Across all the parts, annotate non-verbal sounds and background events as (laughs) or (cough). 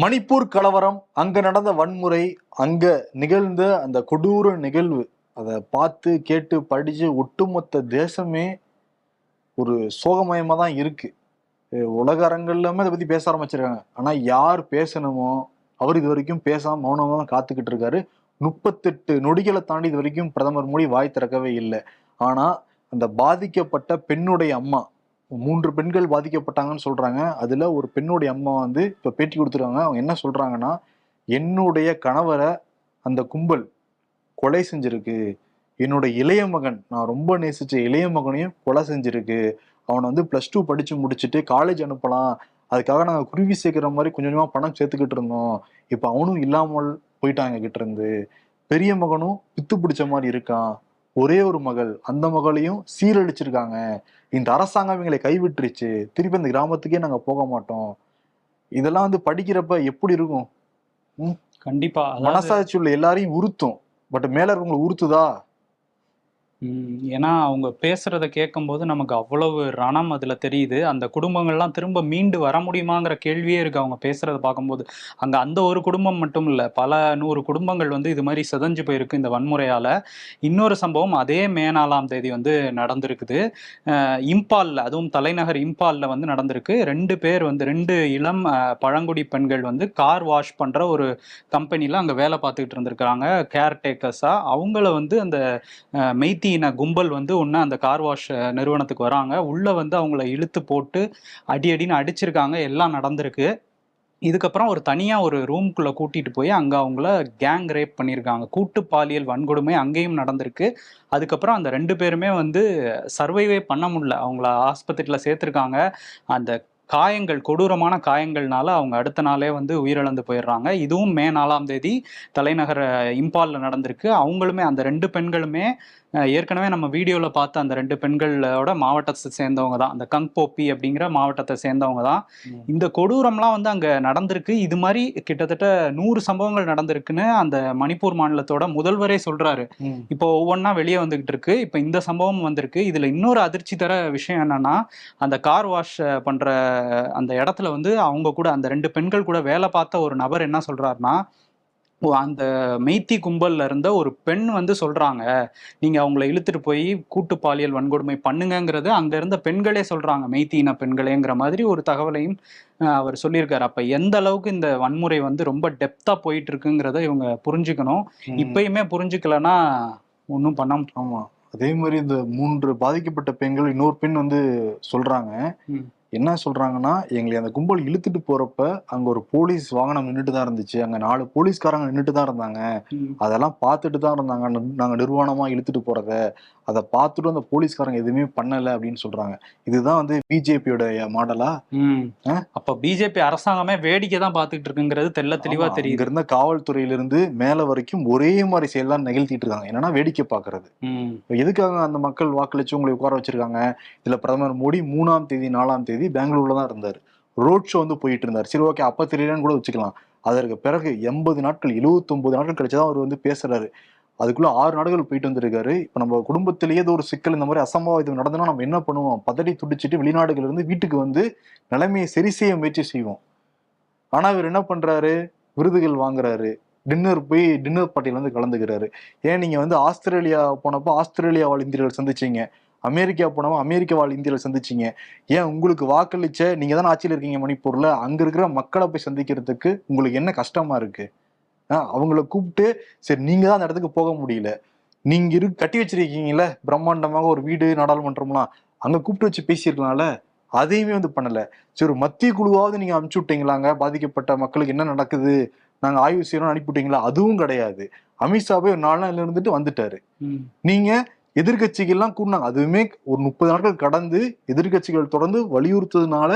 மணிப்பூர் கலவரம் அங்கே நடந்த வன்முறை அங்கே நிகழ்ந்த அந்த கொடூர நிகழ்வு அதை பார்த்து கேட்டு படித்து ஒட்டுமொத்த தேசமே ஒரு சோகமயமாக தான் இருக்குது உலக அரங்கல்லாமே அதை பற்றி பேச ஆரம்பிச்சிருக்காங்க. ஆனால் யார் பேசணுமோ அவர் இது வரைக்கும் பேசாமல் மௌனமாக தான் காத்துக்கிட்டு இருக்காரு. முப்பத்தெட்டு நொடிகளை தாண்டி இது வரைக்கும் பிரதமர் மோடி வாய் திறக்கவே இல்லை. ஆனால் அந்த பாதிக்கப்பட்ட பெண்ணுடைய அம்மா மூன்று பெண்கள் பாதிக்கப்பட்டாங்கன்னு சொல்றாங்க. அதுல ஒரு பெண்ணுடைய அம்மா வந்து இப்ப பேட்டி கொடுத்துருக்காங்க. அவங்க என்ன சொல்றாங்கன்னா என்னுடைய கணவரை அந்த கும்பல் கொலை செஞ்சிருக்கு. என்னுடைய இளைய மகன் நான் ரொம்ப நேசிச்ச இளைய மகனையும் கொலை செஞ்சிருக்கு. அவனை வந்து பிளஸ் டூ படிச்சு முடிச்சுட்டு காலேஜ் அனுப்பலாம். அதுக்காக நாங்கள் குருவி சேர்க்குற மாதிரி கொஞ்சம் கொஞ்சமாக பணம் சேர்த்துக்கிட்டு இருந்தோம். இப்போ அவனும் இல்லாமல் போயிட்டாங்க கிட்ட இருந்து. பெரிய மகனும் பித்து பிடிச்ச மாதிரி இருக்கான். ஒரே ஒரு மகள் அந்த மகளையும் சீரழிச்சிருக்காங்க. இந்த அரசாங்கம் எங்களை கைவிட்டுருச்சு. திருப்பி அந்த கிராமத்துக்கே நாங்க போக மாட்டோம். இதெல்லாம் வந்து படிக்கிறப்ப எப்படி இருக்கும்? கண்டிப்பா மனசாட்சி உள்ள எல்லாரையும் உறுத்தும். பட் மேல இருக்கவங்களை உறுத்துதா? ஏன்னா அவங்க பேசுறத கேட்கும்போது நமக்கு அவ்வளவு ரணம் அதுல தெரியுது. அந்த குடும்பங்கள்லாம் திரும்ப மீண்டு வர முடியுமாங்கிற கேள்வியே இருக்கு அவங்க பேசுறத பார்க்கும்போது. அங்க அந்த ஒரு குடும்பம் மட்டும் இல்ல பல நூறு குடும்பங்கள் வந்து இது மாதிரி சிதஞ்சு போயிருக்கு இந்த வன்முறையால. இன்னொரு சம்பவம் அதே மே நாலாம் தேதி வந்து நடந்திருக்குது. இம்பால்ல அதுவும் தலைநகர் இம்பால்ல வந்து நடந்திருக்கு. ரெண்டு பேர் வந்து ரெண்டு இளம் பழங்குடி பெண்கள் வந்து கார் வாஷ் பண்ற ஒரு கம்பெனில அங்க வேலை பார்த்துக்கிட்டு இருந்திருக்கிறாங்க. கேர் டேக்கர்ஸா அவங்கள வந்து அந்த மெய்த்தி இன கும்பல் வந்து ஒன்று அந்த கார் வாஷ் நிறுவனத்துக்கு வராங்க. உள்ளே வந்து அவங்கள இழுத்து போட்டு அடி அடின்னு அடிச்சிருக்காங்க. எல்லாம் நடந்திருக்கு. இதுக்கப்புறம் ஒரு தனியாக ஒரு ரூம்குள்ளே கூட்டிகிட்டு போய் அங்கே அவங்கள கேங் ரேப் பண்ணியிருக்காங்க கூட்டு பாலியல் வன்கொடுமை அங்கேயும் நடந்திருக்கு. அதுக்கப்புறம் அந்த ரெண்டு பேருமே வந்து சர்வைவே பண்ண முடியல. அவங்கள ஆஸ்பத்திரியில் சேர்த்துருக்காங்க. அந்த காயங்கள் கொடூரமான காயங்கள்னால அவங்க அடுத்த நாளே வந்து உயிரிழந்து போயிடுறாங்க. இதுவும் மே நாலாம் தேதி தலைநகர் இம்பாலில் நடந்திருக்கு. அவங்களுமே அந்த ரெண்டு பெண்களுமே ஏற்கனவே நம்ம வீடியோவில் பார்த்த அந்த ரெண்டு பெண்களோட மாவட்டத்தை சேர்ந்தவங்க தான். அந்த கங்போப்பி அப்படிங்கிற மாவட்டத்தை சேர்ந்தவங்க தான். இந்த கொடூரம்லாம் வந்து அங்கே நடந்திருக்கு. இது மாதிரி கிட்டத்தட்ட நூறு சம்பவங்கள் நடந்திருக்குன்னு அந்த மணிப்பூர் மாநிலத்தோட முதல்வரே சொல்றாரு. இப்போ ஒவ்வொன்றா வெளியே வந்துகிட்டு இருக்கு. இப்போ இந்த சம்பவம் வந்திருக்கு. இதுல இன்னொரு அதிர்ச்சி தர விஷயம் என்னன்னா அந்த கார் வாஷ் பண்ற அந்த இடத்துல வந்து அவங்க கூட அந்த ரெண்டு பெண்கள் கூட வேலை பார்த்த ஒரு நபர் என்ன சொல்றாருன்னா அந்த மெய்த்தி கும்பல்ல இருந்த ஒரு பெண் வந்து சொல்றாங்க நீங்க அவங்கள இழுத்துட்டு போய் கூட்டு பாலியல் வன்கொடுமை பண்ணுங்கங்கிறது அங்க இருந்த பெண்களே சொல்றாங்க மெய்த்தி இன பெண்களேங்கிற மாதிரி ஒரு தகவலையும் அவர் சொல்லியிருக்காரு. அப்ப எந்த அளவுக்கு இந்த வன்முறை வந்து ரொம்ப டெப்தா போயிட்டு இருக்குங்கிறத இவங்க புரிஞ்சுக்கணும். இப்பயுமே புரிஞ்சுக்கலன்னா ஒன்றும் பண்ண ஆமா. அதே மாதிரி இந்த மூன்று பாதிக்கப்பட்ட பெண்கள் இன்னொரு பெண் வந்து சொல்றாங்க. என்ன சொல்றாங்கன்னா எங்களை அந்த கும்பல் இழுத்துட்டு போறப்ப அங்க ஒரு போலீஸ் வாகனம் நின்றுட்டு தான் இருந்துச்சு. அங்க நாலு போலீஸ்காரங்க நின்றுட்டு தான் இருந்தாங்க. அதெல்லாம் பார்த்துட்டு தான் இருந்தாங்க. நு- நாங்க நிர்வாணமா இழுத்துட்டு போறத. அதை பார்த்துட்டு அந்த போலீஸ்காரங்க எதுவுமே பண்ணல அப்படின்னு சொல்றாங்க. இதுதான் வந்து பிஜேபியோட மாடலா? அப்ப பிஜேபி அரசாங்கமே வேடிக்கை தான் பார்த்துட்டு இருக்குங்கிறது தெள்ள தெளிவா இங்க தெரியுது. இருந்த காவல்துறையில இருந்து மேல வரைக்கும் ஒரே மாதிரி செயல்லாம் நிகழ்த்திட்டு இருக்காங்க. என்னன்னா வேடிக்கை பாக்குறது எதுக்காக அந்த மக்கள் வாக்களிச்சு உங்களை உட்கார வச்சிருக்காங்க? இதுல பிரதமர் மோடி மூணாம் தேதி நாலாம் தேதி பெங்களூர்ல தான் இருந்தார். ரோட் ஷோ வந்து போயிட்டு இருந்தார். சரி ஓகே அப்ப தெரியலன்னு கூட வச்சுக்கலாம். அதற்கு பிறகு எண்பது நாட்கள் 79 நாட்கள் கழிச்சுதான் அவர் வந்து பேசுறாரு. அதுக்குள்ள ஆறு நாடுகள் போயிட்டு வந்திருக்காரு. இப்போ நம்ம குடும்பத்திலேயே ஏதோ ஒரு சிக்கல் இந்த மாதிரி அசம்பாவிதம் நடந்தனா நம்ம என்ன பண்ணுவோம்? பதறி துடிச்சிட்டு வெளிநாடுகள் இருந்து வீட்டுக்கு வந்து நிலைமையை சரி செய்ய முயற்சி செய்வோம். ஆனால் இவர் என்ன பண்றாரு? விருதுகள் வாங்குறாரு. டின்னர் போய் டின்னர் பார்ட்டியில் வந்து கலந்துக்கிறாரு. ஏன் நீங்கள் வந்து ஆஸ்திரேலியா போனப்போ ஆஸ்திரேலியா வாழ் இந்தியர்கள் சந்திச்சீங்க? அமெரிக்கா போனப்போ அமெரிக்க வாழ் இந்தியர்கள் சந்திச்சீங்க. ஏன் உங்களுக்கு வாக்களிச்ச நீங்கள் தானே ஆட்சியில் இருக்கீங்க மணிப்பூரில் அங்கே இருக்கிற மக்களை போய் சந்திக்கிறதுக்கு உங்களுக்கு என்ன கஷ்டமாக இருக்குது அவங்கள கூப்பிட்டு சரி நீங்க தான் அந்த இடத்துக்கு போக முடியல. நீங்க இரு கட்டி வச்சிருக்கீங்கல்ல பிரம்மாண்டமாக ஒரு வீடு நாடாளுமன்றம்லாம் அங்க கூப்பிட்டு வச்சு பேசியிருக்கலாம்ல? அதையுமே வந்து பண்ணல. சரி மத்திய குழுவாவது நீங்க அனுப்பிச்சு விட்டீங்களாங்க? பாதிக்கப்பட்ட மக்களுக்கு என்ன நடக்குது? நாங்க ஆய்வு செய்யறோம் அனுப்பி விட்டீங்களா? அதுவும் கிடையாது. அமித்ஷா போய் ஒரு நாலு நாள்ல இருந்துட்டு வந்துட்டாரு. நீங்க எதிர்கட்சிகள்லாம் கூட்டினாங்க அதுவுமே ஒரு முப்பது நாட்கள் கடந்து எதிர்கட்சிகள் தொடர்ந்து வலியுறுத்ததுனால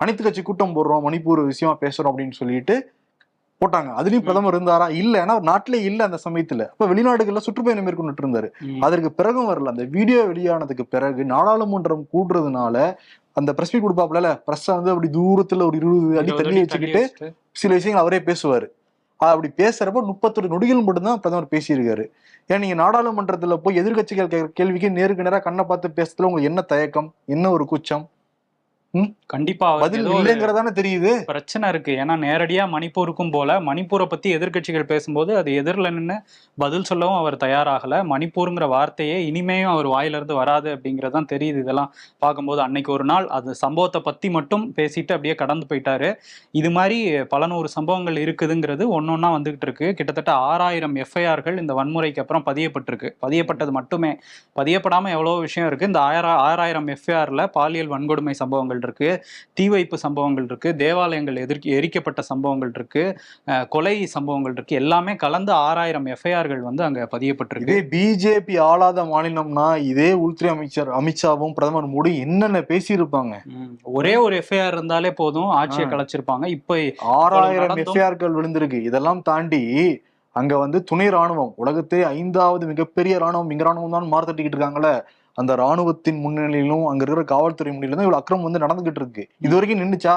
அனைத்து கட்சி கூட்டம் போடுறோம் மணிப்பூர் விஷயமா பேசுறோம் அப்படின்னு சொல்லிட்டு போட்டாங்க. அதுலயும் பிரதமர் இருந்தாரா? இல்ல. ஏன்னா அவர் நாட்டிலே இல்ல அந்த சமயத்துல. அப்ப வெளிநாடுகள்ல சுற்றுப்பயணம் மேற்கொண்டுட்டு இருந்தாரு. அதற்கு பிறகும் வரல. அந்த வீடியோ வெளியானதுக்கு பிறகு நாடாளுமன்றம் கூடுறதுனால அந்த பிரஸ் மீட் கொடுப்பாப்ல பிரஸ் வந்து அப்படி தூரத்துல ஒரு இருபது அடி அடி வச்சுக்கிட்டு சில விஷயங்கள் அவரே பேசுவாரு. அப்படி பேசுறப்ப முப்பத்தொரு நொடிகள் மட்டும்தான் பிரதமர் பேசியிருக்காரு. ஏன் நீங்க நாடாளுமன்றத்துல போய் எதிர்க்கட்சிகள் கேட்கிற கேள்விக்கு நேருக்கு நேரா கண்ணை பார்த்து பேசுறதுல உங்களுக்கு என்ன தயக்கம்? என்ன ஒரு கூச்சம்? கண்டிப்பா அவருக்கு பதில் இல்லைங்கிறதானே தெரியுது. பிரச்சனை இருக்கு. ஏன்னா நேரடியா மணிப்பூருக்கும் போல மணிப்பூரை பத்தி எதிர்க்கட்சிகள் பேசும்போது அது எதிரில் நின்று பதில் சொல்லவும் அவர் தயாராகல. மணிப்பூருங்கிற வார்த்தையே இனிமேயும் அவர் வாயிலிருந்து வராது அப்படிங்கறதுதான் தெரியுது இதெல்லாம் பார்க்கும்போது. அன்னைக்கு ஒரு நாள் அது சம்பவத்தை பத்தி மட்டும் பேசிட்டு அப்படியே கடந்து போயிட்டாரு. இது மாதிரி பல நூறு சம்பவங்கள் இருக்குதுங்கிறது ஒன்னொன்னா வந்துகிட்டு இருக்கு. கிட்டத்தட்ட ஆறாயிரம் எஃப்ஐஆர்கள் இந்த வன்முறைக்கு அப்புறம் பதியப்பட்டிருக்கு. பதியப்பட்டது மட்டுமே. பதியப்படாம எவ்வளவோ விஷயம் இருக்கு. இந்த ஆயிரம் ஆறாயிரம் எஃப்ஐஆர்ல பாலியல் வன்கொடுமை சம்பவங்கள் இருக்கு தீ வைப்பு சம்பவங்கள் இருக்கு தேவாலயங்கள் எதிர்க்க எரிக்கப்பட்ட சம்பவங்கள் இருக்கு கொலை சம்பவங்கள் இருக்கு எல்லாமே கலந்து ஆறாயிரம் எஃப்ஐஆர்கள் வந்து அங்க பதியப்பட்டிருக்கு இதே பிஜேபி ஆளாத மாநிலம்னா இதே உள்துறை அமைச்சர் அமித்ஷாவும் பிரதமர் மோடி என்னென்ன பேசியிருப்பாங்க. ஒரே ஒரு எஃப்ஐஆர் இருந்தாலே போதும் ஆட்சியை. கலைச்சிருப்பாங்க இப்ப ஆறாயிரம் எஃப்ஐஆர்கள் விழுந்திருக்கு இதெல்லாம் தாண்டி அங்க வந்து துணை ராணுவம் உலகத்தே ஐந்தாவது மிகப்பெரிய ராணுவம் இங்க ராணுவம் தான் மார்த்தட்டிக்கிட்டு இருக்காங்கல்ல அந்த ராணுவத்தின் முன்னிலையிலும் அங்க இருக்கிற காவல்துறை முன்னிலையிலும் இவ்வளவு அக்கிரமம் வந்து நடந்துகிட்டு இருக்கு. இது வரைக்கும் நின்றுச்சா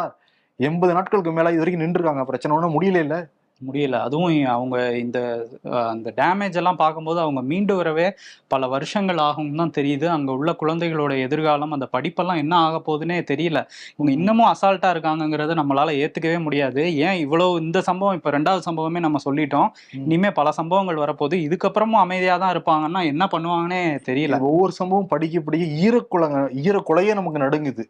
எண்பது நாட்களுக்கு மேல இது வரைக்கும் நின்று இருக்காங்க பிரச்சனை ஒன்றும் முடியல இல்லை முடியல. அதுவும் அவங்க இந்த அந்த டேமேஜ் எல்லாம் பார்க்கும்போது அவங்க மீண்டு வரவே பல வருஷங்கள் ஆகும் தான் தெரியுது. அங்க உள்ள குழந்தைகளோட எதிர்காலம் அந்த படிப்பெல்லாம் என்ன ஆக போகுதுன்னே தெரியல. இவங்க இன்னமும் அசால்ட்டா இருக்காங்கங்கிறத நம்மளால ஏத்துக்கவே முடியாது. ஏன் இவ்வளவு இந்த சம்பவம் இப்ப ரெண்டாவது சம்பவமே நம்ம சொல்லிட்டோம். ம். இனிமே பல சம்பவங்கள் வரப்போகுது. இதுக்கப்புறமும் அமைதியா தான் இருப்பாங்கன்னா என்ன பண்ணுவாங்கன்னே தெரியல. ஒவ்வொரு சம்பவம் படிக்க படிக்க ஈரக்குளங்க ஈரக்குலையே நமக்கு நடுங்குது.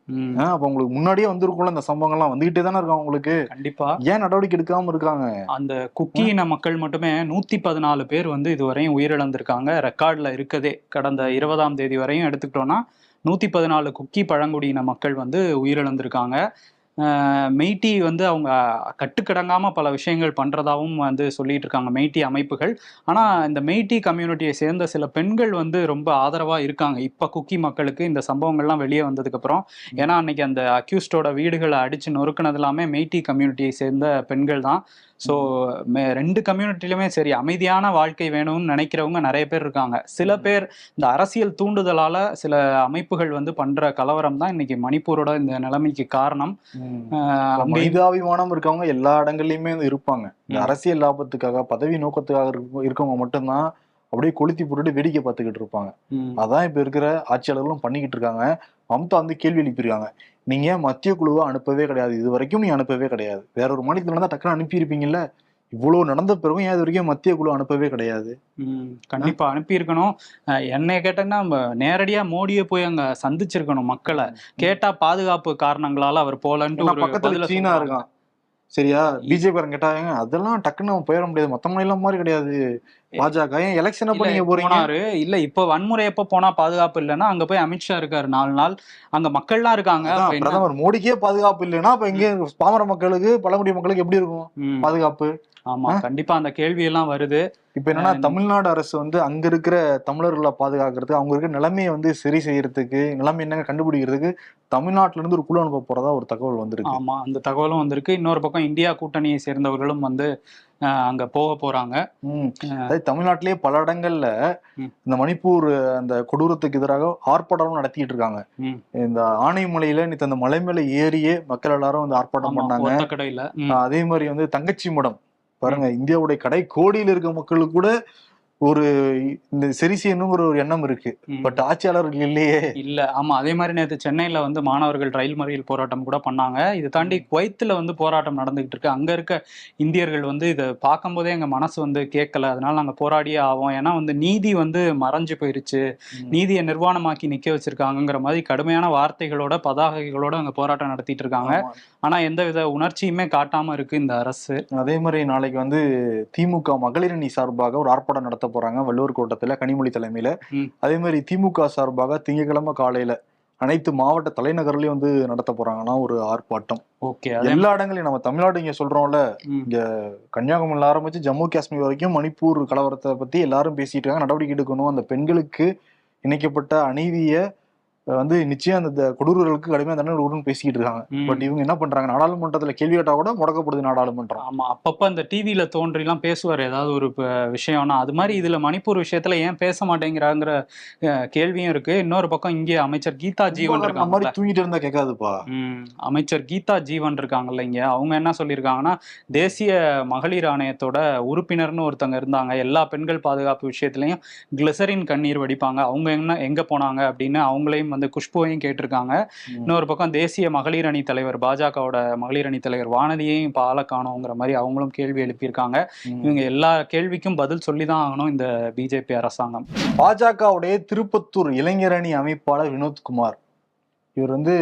அப்ப உங்களுக்கு முன்னாடியே வந்திருக்கும்ல இந்த சம்பவங்கள்லாம். வந்துகிட்டே தானே இருக்காங்க உங்களுக்கு கண்டிப்பா. ஏன் நடவடிக்கை எடுக்காம இருக்காங்க? அந்த குக்கி இன மக்கள் மட்டுமே நூத்தி பதினாலு பேர் வந்து இதுவரையும் உயிரிழந்திருக்காங்க. ரெக்கார்ட்ல இருக்கதே. கடந்த இருபதாம் தேதி வரையும் எடுத்துக்கிட்டோம்னா நூத்தி பதினாலு குக்கி பழங்குடியின மக்கள் வந்து உயிரிழந்திருக்காங்க. மெய்டி வந்து அவங்க கட்டுக்கடங்காமல் பல விஷயங்கள் பண்ணுறதாகவும் வந்து சொல்லிட்டு இருக்காங்க மெய்டி அமைப்புகள். ஆனால் இந்த மெய்டி கம்யூனிட்டியை சேர்ந்த சில பெண்கள் வந்து ரொம்ப ஆதரவாக இருக்காங்க. இப்போ குக்கி மக்களுக்கு இந்த சம்பவங்கள்லாம் வெளியே வந்ததுக்கப்புறம். ஏன்னா அன்னைக்கு அந்த அக்யூஸ்டோட வீடுகளை அடித்து நொறுக்குனது எல்லாமே மெய்டி கம்யூனிட்டியை சேர்ந்த பெண்கள் தான். ஸோ ரெண்டு கம்யூனிட்டிலுமே சரி அமைதியான வாழ்க்கை வேணும்னு நினைக்கிறவங்க நிறைய பேர் இருக்காங்க. சில பேர் இந்த அரசியல் தூண்டுதலால சில அமைப்புகள் வந்து பண்ற கலவரம் தான் இன்னைக்கு மணிப்பூரோட இந்த நிலைமைக்கு காரணம். மனிதாபிமானம் இருக்கவங்க எல்லா இடங்கள்லயுமே இருப்பாங்க. இந்த. அரசியல் லாபத்துக்காக பதவி நோக்கத்துக்காக இருக்க- இருக்கவங்க மட்டும்தான் அப்படியே கொளுத்தி போட்டுட்டு வேடிக்கை பார்த்துக்கிட்டு இருப்பாங்க. அதான் இப்ப இருக்கிற ஆட்சியாளர்களும் பண்ணிக்கிட்டு இருக்காங்க. மம்தா வந்து கேள்வி எழுப்பியிருக்காங்க. நீங்க மத்திய குழுவை அனுப்பவே கிடையாது? இது வரைக்கும் நீ அனுப்பவே கிடையாது. வேற ஒரு மாநிலத்துல நடந்தா டக்குனு அனுப்பியிருப்பீங்கல்ல? இவ்வளவு நடந்த பிறகும் ஏன் இது வரைக்கும் மத்திய குழு அனுப்பவே கிடையாது? கண்டிப்பா அனுப்பியிருக்கணும். அஹ் என்னைய கேட்டேன்னா நம்ம நேரடியா மோடியை போய் அங்க சந்திச்சிருக்கணும் மக்களை. கேட்டா பாதுகாப்பு காரணங்களால அவர் போலன்ட்டு பக்கத்துல சீனா. இருக்கான். சரியா? பிஜேபி கேட்டாங்க அதெல்லாம் டக்குன்னு போயிட முடியாது. மத்த மாநிலம் மாதிரி கிடையாது. பாஜக. ஏன் எலெக்ஷன் அப்ப நீங்க போறீங்க? இல்ல இப்ப வன்முறை எப்ப போனா பாதுகாப்பு இல்லைன்னா அங்க போய் அமித்ஷா இருக்காரு நாலு நாள். அங்க மக்கள்லாம் இருக்காங்க? பிரதமர் மோடிக்கே பாதுகாப்பு இல்லைன்னா அப்ப எங்க பாமர மக்களுக்கு பழங்குடி மக்களுக்கு எப்படி இருக்கும்? பாதுகாப்பு. ஆமா கண்டிப்பா அந்த கேள்வி எல்லாம் வருது. இப்ப என்னன்னா தமிழ்நாடு அரசு வந்து அங்க இருக்கிற தமிழர்களை பாதுகாக்கிறதுக்கு அவங்க இருக்கிற நிலைமையை வந்து சரி செய்யறதுக்கு நிலைமை என்னங்க கண்டுபிடிக்கிறதுக்கு தமிழ்நாட்டுல இருந்து ஒரு குழு அனுப்ப போறதா ஒரு தகவல் வந்திருக்கு. ஆமா அந்த தகவலும் வந்திருக்கு. இன்னொரு பக்கம் இந்தியா கூட்டணியை சேர்ந்தவர்களும் வந்து அங்க போக போறாங்க. அதாவது தமிழ்நாட்டிலேயே பல இடங்கள்ல. இந்த மணிப்பூர் அந்த கொடூரத்துக்கு எதிராக ஆர்ப்பாட்டம் நடத்திட்டு இருக்காங்க. இந்த ஆனைமலையில நேத்து அந்த மலை மேல ஏறியே மக்கள் எல்லாரும் வந்து ஆர்ப்பாட்டம் பண்ணாங்க. அதே மாதிரி வந்து தங்கச்சி மடம். பாருங்க இந்தியாவுடைய கடை கோடியில் இருக்க மக்களுக்கு கூட ஒரு இந்த சரி செய்யணுங்கிற ஒரு எண்ணம் இருக்கு. பட் ஆட்சியாளர்கள் இல்லையே. இல்ல. ஆமா அதே மாதிரி நேத்து சென்னையில வந்து மாணவர்கள் ரயில் மறியல் போராட்டம் கூட பண்ணாங்க. இது தாண்டி குவைத்துல வந்து போராட்டம் நடந்துகிட்டு இருக்கு. அங்க இருக்க இந்தியர்கள் வந்து இதை பார்க்கும்போதே எங்க மனசு வந்து கேட்கல. அதனால நாங்க போராடியே ஆவோம். ஏன்னா வந்து நீதி வந்து மறைஞ்சு போயிருச்சு. நீதியை நிர்வாணமாக்கி நிக்க வச்சிருக்காங்கங்கிற மாதிரி கடுமையான வார்த்தைகளோட பதாகைகளோட அங்க போராட்டம் நடத்திட்டு இருக்காங்க. ஆனா எந்த வித உணர்ச்சியுமே காட்டாம இருக்கு இந்த அரசு. அதே மாதிரி நாளைக்கு வந்து திமுக மகளிர் அணி சார்பாக ஒரு ஆர்ப்பாட்டம் நடத்த போறாங்க. வள்ளுவர் கோட்டத்துல கனிமொழி தலைமையில. அதே மாதிரி திமுக சார்பாக திங்கட்கிழமை காலையில அனைத்து மாவட்ட தலைநகர்லயும் வந்து நடத்த போறாங்கன்னா ஒரு ஆர்ப்பாட்டம். ஓகே எல்லா இடங்களையும் நம்ம தமிழ்நாடு இங்க சொல்றோம்ல. ம். கன்னியாகுமரியில ஆரம்பிச்சு ஜம்மு காஷ்மீர் வரைக்கும் மணிப்பூர் கலவரத்தை பத்தி எல்லாரும் பேசிட்டு இருக்காங்க. நடவடிக்கை எடுக்கணும். அந்த பெண்களுக்கு இணைக்கப்பட்ட அநீதிய வந்து நிச்சயம் அந்த கொடூரர்களுக்கு கடுமையான தண்டனை கொடுக்கணும்னு பேசிக்கிட்டு இருக்காங்க. பட் இவங்க என்ன பண்றாங்க? நாடாளுமன்றத்துல கேள்வி கேட்டா கூட முடக்கப்படுது நாடாளுமன்றம். ஆமா. அப்பப்ப அந்த டிவியில தோன்றிலாம் பேசுவார். ஏதாவது ஒரு விஷயம்னா அது மாதிரி இதுல மணிப்பூர் விஷயத்துல ஏன் பேச மாட்டேங்கிறாங்கிற கேள்வியும் இருக்கு. இன்னொரு பக்கம் இங்கே அமைச்சர் கீதா ஜீவன் இருக்காங்க மாதிரி தூங்கிட்டு இருந்தா கேட்காதுப்பா. அமைச்சர் கீதா ஜீவன் இருக்காங்கல்ல இங்க. அவங்க என்ன சொல்லியிருக்காங்கன்னா தேசிய மகளிர் ஆணையத்தோட உறுப்பினர்னு ஒருத்தங்க இருந்தாங்க. எல்லா பெண்கள் பாதுகாப்பு விஷயத்துலயும் கிளிசரின் கண்ணீர் வடிப்பாங்க. அவங்க என்ன எங்க போனாங்க அப்படின்னு அவங்களையும் டைம் வந்து குஷ்புவையும் கேட்டிருக்காங்க. இன்னொரு பக்கம் தேசிய மகளிர் அணி தலைவர் பாஜகவோட மகளிர் அணி தலைவர் வானதியையும் ஆள காணோங்கிற மாதிரி அவங்களும் கேள்வி எழுப்பியிருக்காங்க. இவங்க எல்லா கேள்விக்கும் பதில் சொல்லி தான் ஆகணும் இந்த பிஜேபி அரசாங்கம். பாஜகவுடைய திருப்பத்தூர் இளைஞரணி அமைப்பாளர் வினோத்குமார் இவர் வந்து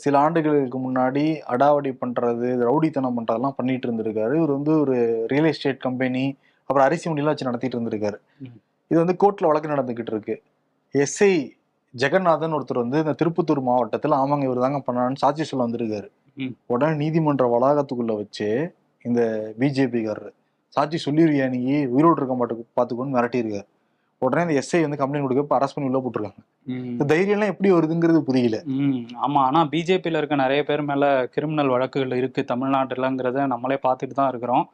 சில ஆண்டுகளுக்கு முன்னாடி அடாவடி பண்றது ரவுடித்தனம் பண்றதெல்லாம் பண்ணிட்டு இருந்திருக்காரு. இவர் வந்து ஒரு ரியல் எஸ்டேட் கம்பெனி அப்புறம் அரிசி மண்டிலாம் வச்சு நடத்திட்டு இருந்திருக்காரு. இது வந்து கோர்ட்ல வழக்கு நடந்துகிட்டு இருக்கு. எஸ்ஐ ஜெகநாதன் ஒருத்தர் வந்து இந்த திருப்பத்தூர் மாவட்டத்தில் ஆமாங்க இவர் தாங்க பண்ணான்னு சாட்சி சொல்ல வந்திருக்காரு. உடனே நீதிமன்ற வளாகத்துக்குள்ள வச்சு இந்த பிஜேபிக்காரர் சாட்சி சொல்லிருவியா நீ? உயிரோடு இருக்க மாட்டேக்கு பார்த்துக்கோன்னு மிரட்டியிருக்காரு. உடனே இந்த எஸ்ஐ வந்து கம்ப்ளைண்ட் கொடுக்க அரெஸ்ட் பண்ணி உள்ள போட்டிருக்காங்க. தைரியம்லாம் எப்படி வருதுங்கிறது புரியல. ஆமா. ஆனா பிஜேபியில இருக்க நிறைய பேர் மேல கிரிமினல் வழக்குகள் இருக்கு தமிழ்நாட்டுலங்கிறத நம்மளே பார்த்துட்டு தான் இருக்கிறோம்.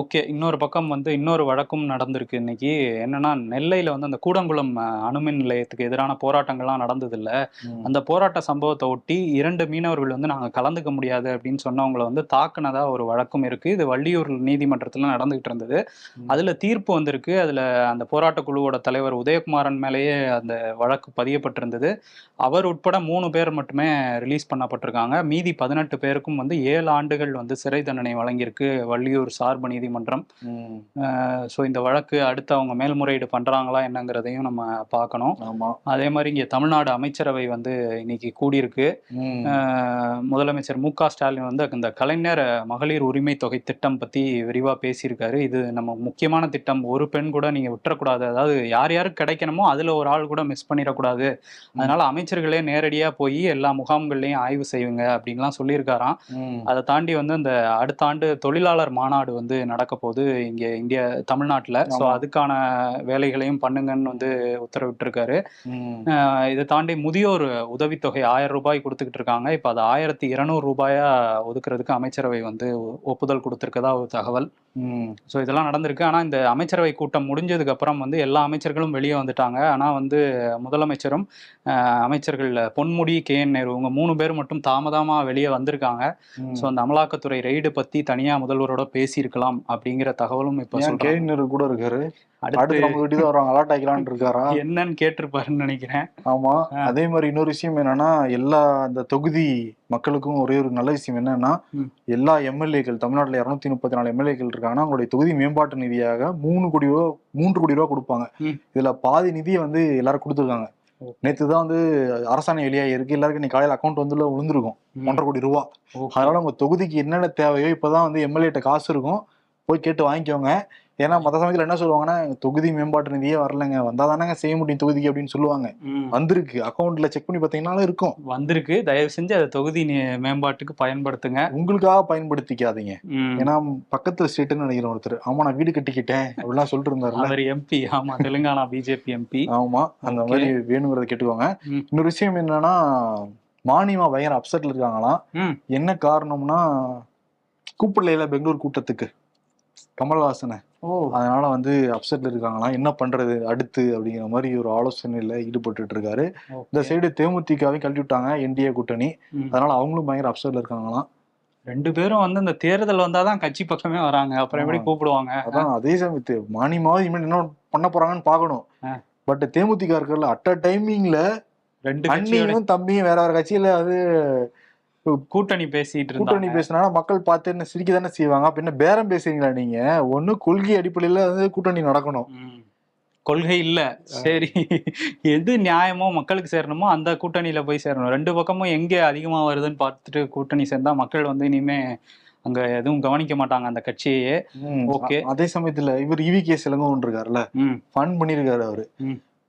ஓகே. இன்னொரு பக்கம் வந்து இன்னொரு வழக்கும் நடந்திருக்கு இன்னைக்கு. என்னன்னா நெல்லையில வந்து அந்த கூடங்குளம் அணுமின் நிலையத்துக்கு எதிரான போராட்டங்கள்லாம் நடந்தது இல்ல. அந்த போராட்ட சம்பவத்தை ஒட்டி இரண்டு மீனவர்கள் வந்து நாங்க கலந்துக்க முடியாது அப்படின்னு சொன்னவங்களை வந்து தாக்குனதா ஒரு வழக்கும் இருக்கு. இது வள்ளியூர் நீதிமன்றத்துல நடந்துகிட்டு இருந்தது. அதுல தீர்ப்பு வந்திருக்கு. அதுல அந்த போராட்ட குழுவோட தலைவர் உதயகுமாரன் மேலேயே அந்த வழக்கு பதியப்பட்டிருந்தது. அவர் உட்பட மூணு பேர் மட்டுமே ரிலீஸ் பண்ணப்பட்டிருக்காங்க. மீதி பதினெட்டு பேருக்கும் வந்து ஏழு ஆண்டுகள் வந்து சிறை தண்டனை வழங்கியிருக்கு வள்ளியூர் சார்பு நீதிமன்றம். ஸோ இந்த வழக்கு அடுத்து அவங்க மேல்முறையீடு பண்றாங்களா என்னங்கிறதையும் நம்ம பார்க்கணும். அதே மாதிரி இங்கே தமிழ்நாடு அமைச்சரவை வந்து இன்னைக்கு கூடியிருக்கு. முதலமைச்சர் மு க ஸ்டாலின் வந்து இந்த கலைஞர் மகளிர் உரிமை தொகை திட்டம் பத்தி விரிவா பேசியிருக்காரு. இது நம்ம முக்கியமான திட்டம். ஒரு பெண் கூட நீங்க விட்டுறக்கூடாது. அதாவது யார் யாருக்கு கிடைக்கணுமோ அதுல ஒரு ஆள் கூட மிஸ் பண்ணிடக்கூடாது. அதனால அமைச்சர்களே நேரடியா போய் எல்லா முகாம்கள்லயும் ஆய்வு செய்யுங்க அப்படின்லாம் சொல்லியிருக்காராம். அதை தாண்டி வந்து இந்த அடுத்த ஆண்டு தொழிலாளர் மாநாடு வந்து நடக்க போகுது இங்க இந்தியா தமிழ்நாட்டுல. ஸோ. அதுக்கான வேலைகளையும் பண்ணுங்கன்னு வந்து உத்தரவிட்டிருக்காரு. ம். ஆஹ் இதை தாண்டி முதியோர் உதவித்தொகை ஆயிரம் ரூபாய் கொடுத்துக்கிட்டு இருக்காங்க. இப்போ அது ஆயிரத்தி இருநூறு ரூபாயா ஒதுக்குறதுக்கு அமைச்சரவை வந்து ஒப்புதல் கொடுத்துருக்கதா ஒரு தகவல். ஸோ இதெல்லாம் நடந்திருக்கு. ஆனால் இந்த அமைச்சரவை கூட்டம் முடிஞ்சதுக்கு அப்புறம் வந்து எல்லா அமைச்சர்களும் வெளியே வந்துட்டாங்க. ஆனால் வந்து முதலமைச்சரும் அமைச்சர்கள் பொன்முடி கே. என். நேரு இவங்க மூணு பேர் மட்டும் தாமதமாக வெளியே வந்திருக்காங்க. ஸோ அந்த அமலாக்கத்துறை ரெய்டு பற்றி தனியாக முதல்வரோட பேசியிருக்கலாம் அப்படிங்கிற தகவலும் இப்போ ஏன் சொல்றாங்க. கேவினர் கூட இருக்காரு? அடுத்து அடுத்து நம்ம வீட்டு தான் வருவாங்க அலாட் ஆகிக்கலாம்னு இருக்காரா என்னன்னு கேட்டிருப்பாருன்னு நினைக்கிறேன் ஆமா. அதே மாதிரி இன்னொரு விஷயம் என்னன்னா எல்லா அந்த தொகுதி மக்களுக்கும் ஒரே ஒரு நல்ல விஷயம் என்னன்னா. எல்லா எம்எல்ஏக்கள் தமிழ்நாட்டுல இருநூத்தி முப்பத்தி நாலு எம்எல்ஏக்கள் இருக்காங்கன்னா அவங்களுடைய தொகுதி மேம்பாட்டு நிதியாக மூணு கோடி ரூபா மூன்று கோடி ரூபா கொடுப்பாங்க. இதுல பாதி நிதியை வந்து எல்லாரும் கொடுத்துருக்காங்க. நேத்து தான் வந்து அரசாணை வெளியாக இருக்கு எல்லாருக்கும் நீ காலையில அக்கௌண்ட் வந்து விழுந்திருக்கும். ஒன்றரை கோடி ரூபா. அதனால உங்க தொகுதிக்கு என்னென்ன தேவையோ இப்பதான் வந்து எம்எல்ஏட்ட காசு இருக்கும் போய் கேட்டு வாங்கிக்கோங்க ஏன்னா மற்ற சமயத்துல என்ன சொல்லுவாங்கன்னா தொகுதி மேம்பாட்டு நிதியே வரலங்க. வந்தா தானங்க செய்ய முடியும் தொகுதிக்கு அப்படின்னு சொல்லுவாங்க. வந்திருக்கு. அக்கௌண்ட்ல செக் பண்ணி பாத்தீங்கன்னாலும் இருக்கும். வந்திருக்கு. தயவு செஞ்சு அதை தொகுதி மேம்பாட்டுக்கு பயன்படுத்துங்க. உங்களுக்காக பயன்படுத்திக்காதீங்க. ஏன்னா பக்கத்துல ஸ்டேட்டுன்னு நினைக்கிறேன் ஒருத்தர். ஆமா நான் வீடு கட்டிக்கிட்டேன் அப்படிலாம் சொல்லிட்டு இருந்தாருல்ல அவர் எம்பி ஆமா தெலுங்கானா பிஜேபி எம்பி ஆமா அந்த. மாதிரி வேணுங்கிறத கேட்டுக்கோங்க. இன்னொரு விஷயம் என்னன்னா மானியமா பயங்கர அப்செட்ல இருக்காங்களாம். என்ன காரணம்னா கூப்பிடல பெங்களூர் கூட்டத்துக்கு. கமல்ஹாசனை. அதனால வந்து அப்செட்ல இருக்காங்களாம். என்ன பண்றது? அடுத்து அப்படிங்கிற மாதிரி ஒரு ஆலோசனையில ஈடுபட்டு இருக்காரு இந்த. சைடு தேமுதிகவையும் கழட்டி விட்டாங்க என்டிஏ கூட்டணி. அதனால அவங்களும் பயங்கர அப்செட்ல இருக்காங்களாம். ரெண்டு பேரும் வந்து இந்த தேர்தல் வந்தாதான் கட்சி பக்கமே வராங்க. அப்புறம் எப்படி. கூப்பிடுவாங்க? அதான் அதே சமயத்து. மானியமாவது இனிமேல் என்ன பண்ண போறாங்கன்னு பாக்கணும். பட் தேமுதிக இருக்கல அட் அ டைமிங்ல ரெண்டு அண்ணியும் தம்பியும் வேற வேற கட்சியில அது கூட்டணி பேசிட்டு கூட்டணி பேசினா மக்கள் பார்த்து என்ன சிரிக்க தானே செய்வாங்க? அப்ப என்ன பேரம் பேசுறீங்களா நீங்க? ஒண்ணு கொள்கை அடிப்படையில வந்து கூட்டணி நடக்கணும். கொள்கை இல்ல. சரி. எது நியாயமோ மக்களுக்கு சேரணுமோ அந்த கூட்டணியில போய் சேரணும். ரெண்டு பக்கமும் எங்க அதிகமா வருதுன்னு பார்த்துட்டு கூட்டணி சேர்ந்தா மக்கள் வந்து இனிமே அங்க எதுவும் கவனிக்க மாட்டாங்க அந்த கட்சியே ம், Okay. அ- அதே சமயத்துல இவர் இவி கே சிலங்கோன்னு இருக்காருல்ல. ஃபன் பண்ணிருக்காரு அவரு.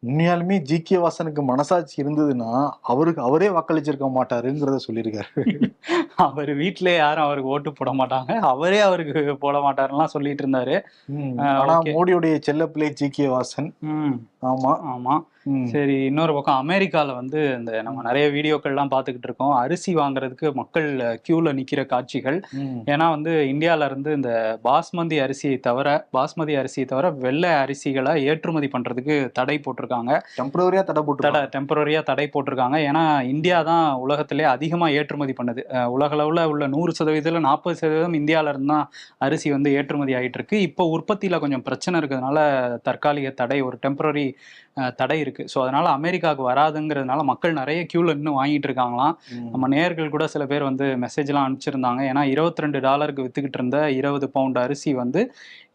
உண்மையாலுமே ஜி கே வாசனுக்கு மனசாட்சி இருந்ததுன்னா அவருக்கு அவரே வாக்களிச்சிருக்க மாட்டாருங்கிறத சொல்லியிருக்காரு. அவர் வீட்ல யாரும் அவருக்கு ஓட்டு போட மாட்டாங்க. அவரே அவருக்கு போட மாட்டாருலாம் சொல்லிட்டு இருந்தாரு. ஆனா. மோடியுடைய செல்ல பிள்ளை ஜி கே வாசன் ஆமா. ஆமா. சரி இன்னொரு பக்கம் அமெரிக்கால வந்து இந்த நம்ம நிறைய வீடியோக்கள்லாம் பார்த்துக்கிட்டு இருக்கோம். அரிசி வாங்குறதுக்கு மக்கள் கியூல நிக்கிற காட்சிகள். ஏன்னா வந்து இந்தியால இருந்து இந்த பாஸ்மதி அரிசியை தவிர பாஸ்மதி அரிசியை தவிர வெள்ளை அரிசிகளை ஏற்றுமதி பண்றதுக்கு தடை போட்டிருக்காங்க. டெம்பரவரியா தடை போட்டு தடை டெம்பரரியா தடை போட்டிருக்காங்க. ஏன்னா இந்தியா தான் உலகத்திலே அதிகமா ஏற்றுமதி பண்ணுது. அஹ் உலக அளவுல உள்ள நூறு சதவீதத்துல நாற்பது சதவீதம் இந்தியால இருந்து தான் அரிசி வந்து ஏற்றுமதி ஆயிட்டு இருக்கு. இப்போ உற்பத்தியில கொஞ்சம் பிரச்சனை இருக்கிறதுனால தற்காலிக தடை ஒரு டெம்பரரி தடை இருக்கு. இருக்கு. ஸோ அதனால அமெரிக்காவுக்கு வராதுங்கிறதுனால மக்கள் நிறைய கியூல இன்னும் வாங்கிட்டு இருக்காங்களாம். நம்ம நேயர்கள் கூட சில பேர் வந்து மெசேஜ்லாம் அனுப்பிச்சிருந்தாங்க. ஏன்னா 22 ரெண்டு டாலருக்கு வித்துக்கிட்டு இருந்த இருபது பவுண்ட் அரிசி வந்து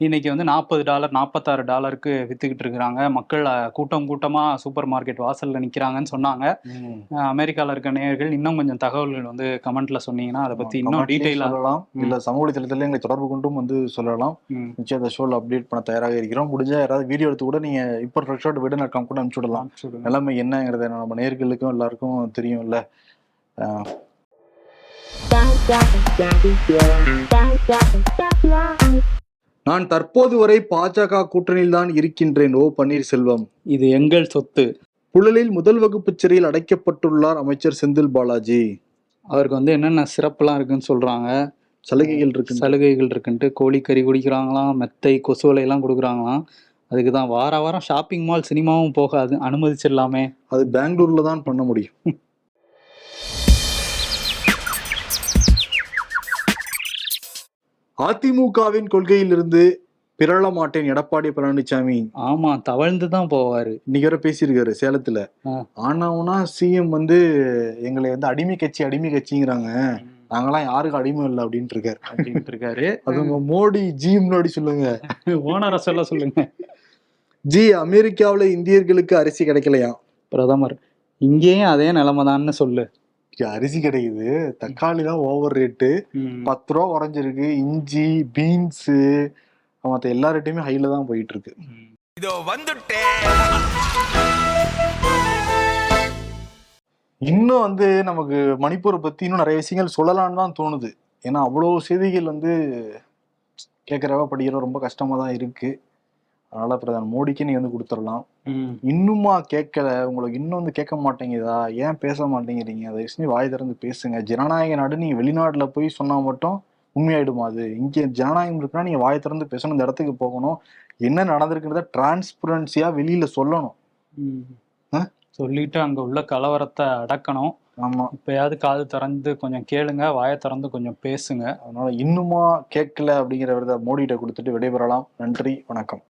இன்னைக்கு வந்து நாற்பது டாலர் நாற்பத்தாறு டாலருக்கு வித்துக்கிட்டு இருக்கிறாங்க. மக்கள் கூட்டம் கூட்டமா சூப்பர் மார்க்கெட் வாசல்ல நிக்கிறாங்கன்னு சொன்னாங்க. அமெரிக்கால இருக்க நேயர்கள் இன்னும் கொஞ்சம் தகவல்கள் வந்து கமெண்ட்ல சொன்னீங்கன்னா அதை பத்தி இன்னும் டீட்டெயிலா சொல்லலாம். இல்ல சமூக வலைதளத்துல எங்களை தொடர்பு கொண்டும் வந்து சொல்லலாம். நிச்சயம் அந்த ஷோல அப்டேட் பண்ண தயாராக இருக்கிறோம். முடிஞ்சா யாராவது வீடியோ எடுத்து கூட நீங்க இப்போ ஃப்ரெஷ்ஷாட் விட நடக்காம கூட அனுப்பிச்சு விடலாம். நிலைமை என்னங்கிறத நம்ம நேர்களுக்கும் எல்லாருக்கும் தெரியும்ல. அஹ். நான் தற்போது வரை பாஜக கூட்டணியில் தான் இருக்கின்றேன் ஓ பன்னீர்செல்வம். இது எங்கள் சொத்து. புழலில் முதல் வகுப்பு சிறையில் அடைக்கப்பட்டுள்ளார் அமைச்சர் செந்தில் பாலாஜி. அவருக்கு வந்து என்னென்ன சிறப்புலாம் இருக்குன்னு சொல்றாங்க? சலுகைகள் இருக்கு சலுகைகள் இருக்குன்ட்டு. கோழிக்கறி குடிக்கிறாங்களாம் மெத்தை கொசுவலை எல்லாம் கொடுக்குறாங்களாம். அதுக்கு தான் வார வாரம் ஷாப்பிங் மால் சினிமாவும் போகாது. அனுமதிச்சிடலாமே. அது பெங்களூர்ல தான் பண்ண முடியும். (laughs) அதிமுகவின் கொள்கையிலிருந்து பிறழ மாட்டேன் எடப்பாடி பழனிசாமி ஆமா தவழ்ந்து தான் போவாரு. இன்னைக்கு வரை பேசியிருக்காரு சேலத்துல. ஆனாவுனா சிஎம் வந்து எங்களை வந்து அடிமை கட்சி அடிமை கட்சிங்கிறாங்க. நாங்கெல்லாம் யாருக்கும் அடிமை இல்லை அப்படின்ட்டு இருக்காரு அப்படின்ட்டு இருக்காரு அது மோடி ஜி முன்னாடி சொல்லுங்க. ஓனரை சொல்ல சொல்லுங்க. ஜி அமெரிக்காவுல இந்தியர்களுக்கு அரிசி கிடைக்கலையா? பிரதமர் இங்கேயும் அதே நிலைமை சொல்லு. இங்க அரிசி கிடைக்குது. தக்காளி தான் ஓவர் ரேட்டு பத்து ரூபா குறைஞ்சிருக்கு. இஞ்சி பீன்ஸு மற்ற எல்லா ரேட்டையுமே ஹைல தான் போயிட்டு இருக்கு இதோ வந்துட்டேன் இன்னும் வந்து நமக்கு மணிப்பூரை பத்தி இன்னும் நிறைய விஷயங்கள் சொல்லலாம்னு தான் தோணுது. ஏன்னா அவ்வளோ செய்திகள் வந்து கேட்குறவ படிக்கிற ரொம்ப கஷ்டமா தான் இருக்கு. அதனால பிரதமர் மோடிக்கு நீ வந்து கொடுத்துடலாம். இன்னுமா கேட்கல உங்களுக்கு இன்னும் வந்து கேட்க மாட்டேங்குதா? ஏன் பேச மாட்டேங்கிறீங்க? அதை விஷயம் வாய் திறந்து பேசுங்க. ஜனநாயக நாடு நீங்க வெளிநாட்டுல போய் சொன்னா மட்டும் உண்மையாயிடுமா அது? இங்க ஜனநாயகம் இருக்குன்னா நீங்க வாய் திறந்து பேசணும் இந்த இடத்துக்கு போகணும். என்ன நடந்திருக்கிறத டிரான்ஸ்பரன்சியா வெளியில சொல்லணும்? சொல்லிட்டு அங்க உள்ள கலவரத்தை அடக்கணும். ஆமா. இப்பயாவது காது திறந்து கொஞ்சம் கேளுங்க வாயை திறந்து கொஞ்சம் பேசுங்க. அதனால இன்னுமா கேட்கல அப்படிங்கிற விரத மோடிகிட்ட கொடுத்துட்டு விடைபெறலாம். நன்றி வணக்கம்.